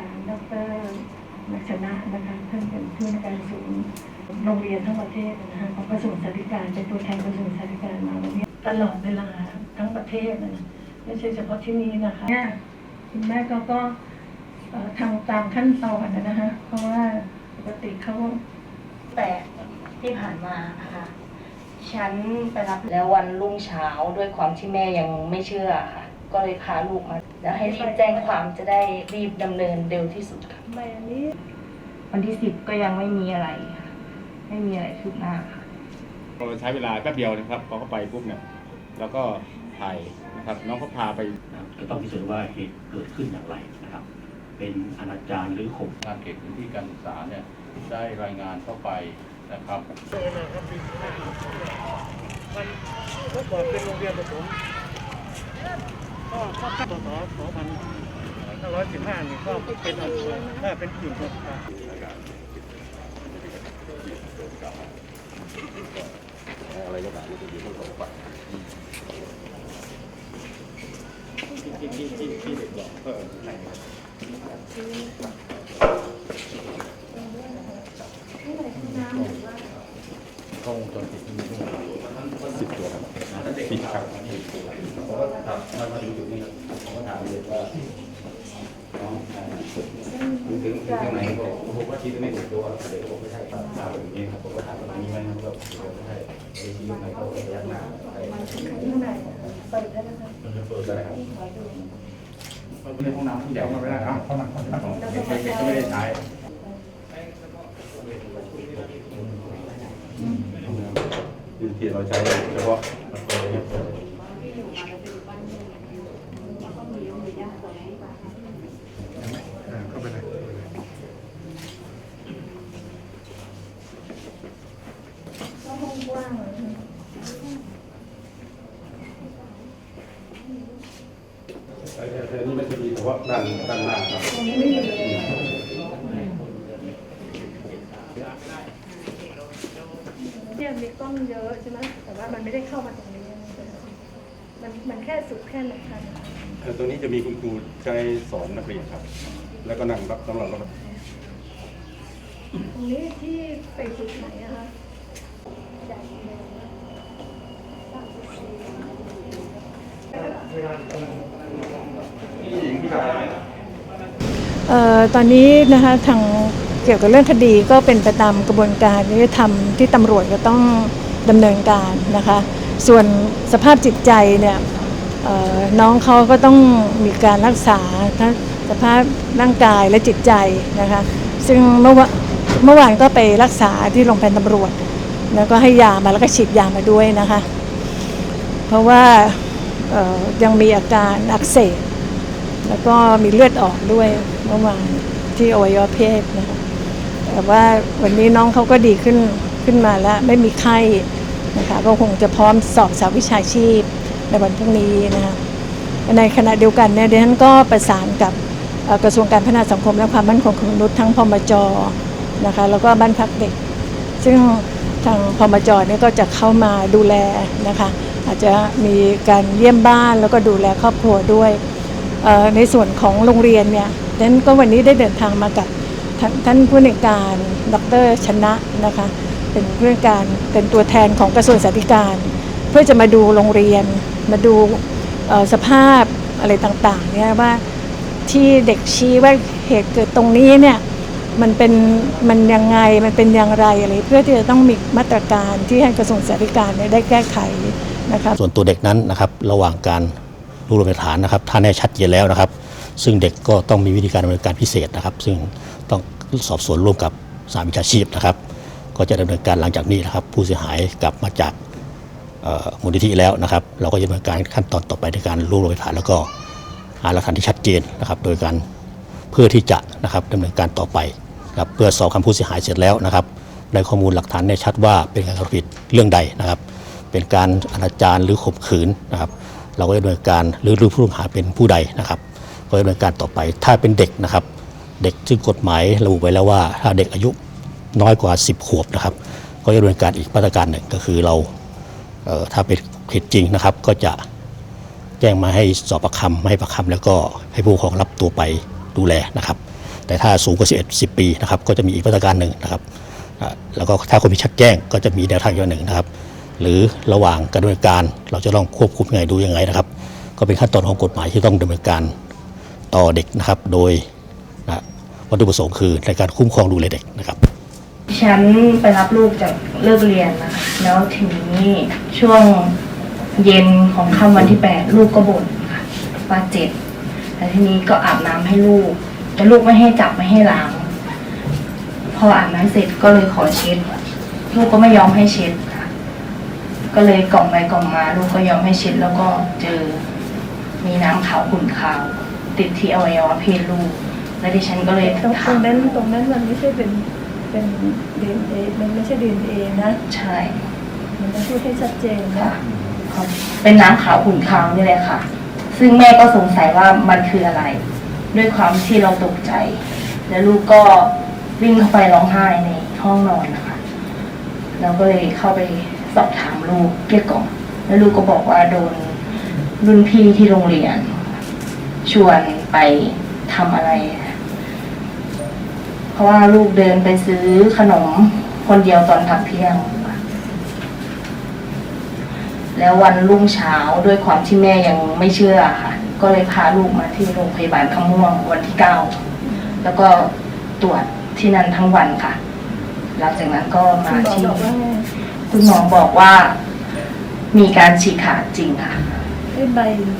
รนักชนะนะคะท่านเป็นผู้ในวยการศูนย์โรงเรียนทั้งประเทศนะคะของกระทรวงสาธารณสุขเป็นตัวแทนกระทรวงสาธารณสุขมาวันนี้ตลอดเวลาทั้งประเทศนะไม่ใช่เฉพาะที่นี่นะคะเนี่ยคุณแม่ก็ก็ทำตามขั้นตอนนะนะคะเพราะว่าปกติเขาแต่ที่ผ่านมาค่ะฉันไปรับแล้ววันรุ่งเช้าด้วยความที่แม่ยังไม่เชื่อค่ะ ก็เลยพาลูกมาแล้วให้รีบแจ้งความจะได้รีบดำเนินเร็วที่สุดค่ะแม่นี้วันที่สิบก็ยังไม่มีอะไรค่ะ ไม่มีอะไรคืบหน้าค่ะ เราใช้เวลาแป๊บเดียวนะครับพอเขาไปปุ๊บเนี่ยแล้วก็ถ่ายนะครับ น้องเขาพาไป นะครับจะต้องพิสูจน์ว่าเหตุเกิดขึ้นอย่างไรนะครับ เป็นอนาจารหรือข่มงานเขตพื้นที่การศึกษาเนี่ยได้รายงานเข้าไปนะครับเมื่อก่อนเป็นโรงเรียนประถม ก็ก็ตั้งต่อสองพันห้าร้อยสิบห้านี่ก็เป็นอันถ้าเป็นกลุ่มครับอะไรก็ตามที่ที่เขาไปที่ที่ที่ที่เด็กบอกเออใช่ครับกล้องวงจรปิดมีทั้งหมดสิบตัวครับ สิบครับผมก็ถามมามาถึงจุดนี้ผมก็ถามเลยว่าน้องถึงถึงตรงไหนบอกผมว่าชี้ไม่ถูกตัวเด็กผมไม่ใช่ครับถามแบบนี้ครับผมก็ถามว่ามีไหมครับก็ไม่ใช่ไอ้ชี้ยังไงก็พยักหน้าไปข้างในเปิดได้นะคะเปิดได้ครับในห้องน้ำที่เดี๋ยวมาไม่ได้ครับห้องน้ำห้องน้ำเด็กเด็กก็ไม่ได้ใช้ที่เราใช้เฉพาะ เข้าไปเลย ก็ห้องกว้างเลย แต่แต่นี่มันจะมีเฉ พาะด้านด้านหน้าครับตรงนี้ไม่มีเลยเนี่ยมีกล้องเยอะใช่ไหมแต่ว่ามันไม่ได้เข้ามาตรงนี้ มันมันแค่สุดแค่หนึ่งคันเอ่อตรงนี้จะมีคุณครูใช้สอนนักเรียนครับ แล้วก็นั่งรับสำหรับรับตรงนี้ที่ไปจุดไหนอะคะใหญ่เลยนะ เอ่อ ตอนนี้นะคะทางเกี่ยวกับเรื่องคดีก็เป็นไปตามกระบวนการยุติธรรมที่ตำรวจก็ต้องดำเนินการนะคะ ส่วนสภาพจิตใจเนี่ยน้องเขาก็ต้องมีการรักษาทั้งสภาพร่างกายและจิตใจนะคะ ซึ่งเมื่อวะเมื่อวานก็ไปรักษาที่โรงพยาบาลตำรวจ แล้วก็ให้ยามาแล้วก็ฉีดยามาด้วยนะคะ เพราะว่ายังมีอาการอักเสบแล้วก็มีเลือดออกด้วย เมื่อวานที่อวัยวะเพศนะคะแต่ว่าวันนี้น้องเขาก็ดีขึ้นขึ้นมาแล้วไม่มีไข้นะคะก็คงจะพร้อมสอบสาววิชาชีพในวันพรุ่งนี้นะคะในขณะเดียวกันเนี่ยดิฉันก็ประสานกับกระทรวงการพัฒนาสังคมและความมั่นคงของมนุษย์ทั้งพมจนะคะแล้วก็บ้านพักเด็ก ซึ่งทางพมจเนี่ยก็จะเข้ามาดูแลนะคะอาจจะมีการเยี่ยมบ้านแล้วก็ดูแลครอบครัวด้วยในส่วนของโรงเรียนเนี่ย ดังนั้นก็วันนี้ได้เดินทางมากับท่านผู้ในการดรชนะนะคะเป็นผู้ในวยการเป็นตัวแทนของกระทรวงสาธการ เพื่อจะมาดูโรงเรียน มาดูสภาพอะไรต่างๆเนี่ยว่าที่เด็กชี้ว่าเหตุเกิดตรงนี้เนี่ยมันเป็นมันยังไงมันเป็นอย่างไรอะไรเพื่อที่จะต้องมีมาตรการที่ให้กระทรวงสาธการเนี่ยได้แก้ไขนะคะส่วนตัวเด็กนั้นนะครับระหว่างการรวบรวมหลักฐานนะครับถ้าแน่ชัดเจนแล้วนะครับ ซึ่งเด็กก็ต้องมีวิธีการดำเนินการพิเศษนะครับ ซึ่งต้องสอบสวนร่วมกับสาวิชาชีพนะครับ ก็จะดำเนินการหลังจากนี้นะครับ ผู้เสียหายกลับมาจากมูลนิธิแล้วนะครับ เราก็จะดำเนินการขั้นตอนต่อไปในการรวบรวมหลักฐานแล้วก็หาหลักฐานที่ชัดเจนนะครับ โดยการเพื่อที่จะนะครับดำเนินการต่อไปครับเพื่อสอบคำผู้เสียหายเสร็จแล้วนะครับได้ข้อมูลหลักฐานแน่ชัดว่าเป็นการกระทำผิดเรื่องใดนะครับ เป็นการอนาจารหรือข่มขืนนะครับ เราก็จะดำเนินการหรือรู้ผู้ต้องหาเป็นผู้ใดนะครับ ก็ดำเนินการต่อไป ถ้าเป็นเด็กนะครับ เด็กซึ่งกฎหมายระบุไว้แล้วว่า ถ้าเด็กอายุน้อยกว่า 10 ขวบนะครับ ก็จะดำเนินการอีกมาตรการหนึ่งก็คือเราเถ้าเป็นผิดจริงนะครับ ก็จะแจ้งมาให้สอบปากคำให้ปากคำแล้วก็ให้ผู้ปกครองรับตัวไปดูแลนะครับ แต่ถ้าสูงกว่า11 10 ปีนะครับ ก็จะมีอีกมาตรการหนึ่งนะครับแล้วก็ถ้าคนมีชักแจ้งก็จะมีแนวทางอีกอย่างหนึ่งนะครับ หรือระหว่างการดำเนินการเราจะต้องควบคุมยังไงดูยังไงนะครับ ก็เป็นขั้นตอนของกฎหมายที่ต้องดำเนินการ ต่อเด็กนะครับ โดยนะวัตถุประสงค์คือในการคุ้มครองดูแลเด็กนะครับฉันไปรับลูกจากเลิกเรียนนะคะแล้วทีนี้ช่วงเย็นของค่ำวันที่แปดลูกก็บ่นค่ะว่าเจ็บแต่ทีนี้ก็อาบน้ำให้ลูก แต่ลูกไม่ให้จับไม่ให้ล้างพออาบน้ำเสร็จก็เลยขอเช็ดลูกก็ไม่ยอมให้เช็ดค่ะก็เลยกล่อมไปกล่อมมา ลูกก็ยอมให้เช็ดแล้วก็เจอมีน้ำขาวขุ่นขาว ติดที่อวัยวะเพศลูก แล้วดิฉันก็เลยตรงตถารงมนั้นตรงนั้นมันไม่ใช่เป็นเป็นดีเอ็นเอมันไม่ใช่ดีเอ็นเอนะ ใช่มันต้องพูดให้ชัดเจนนะค่ะเป็นน้ำขาวขุ่นขาวนี่แหละค่ะ ซึ่งแม่ก็สงสัยว่ามันคืออะไร ด้วยความที่เราตกใจ แล้วลูกก็วิ่งเข้าไปร้องไห้ในห้องนอนนะคะ เราก็เลยเข้าไปสอบถามลูกเกลี้ยกล่อมแล้วลูกก็บอกว่าโดนรุ่นพี่ที่โรงเรียน ชวนไปทำอะไร เพราะว่าลูกเดินไปซื้อขนมคนเดียวตอนพักเที่ยง แล้ววันรุ่งเช้าด้วยความที่แม่ยังไม่เชื่อค่ะ ก็เลยพาลูกมาที่โรงพยาบาลคำม่วงวันที่เก้า แล้วก็ตรวจที่นั่นทั้งวันค่ะ หลังจากนั้นก็มาที่ คุณหมอบอกว่า มีการฉีกขาดจริงค่ะไอ้ใบที่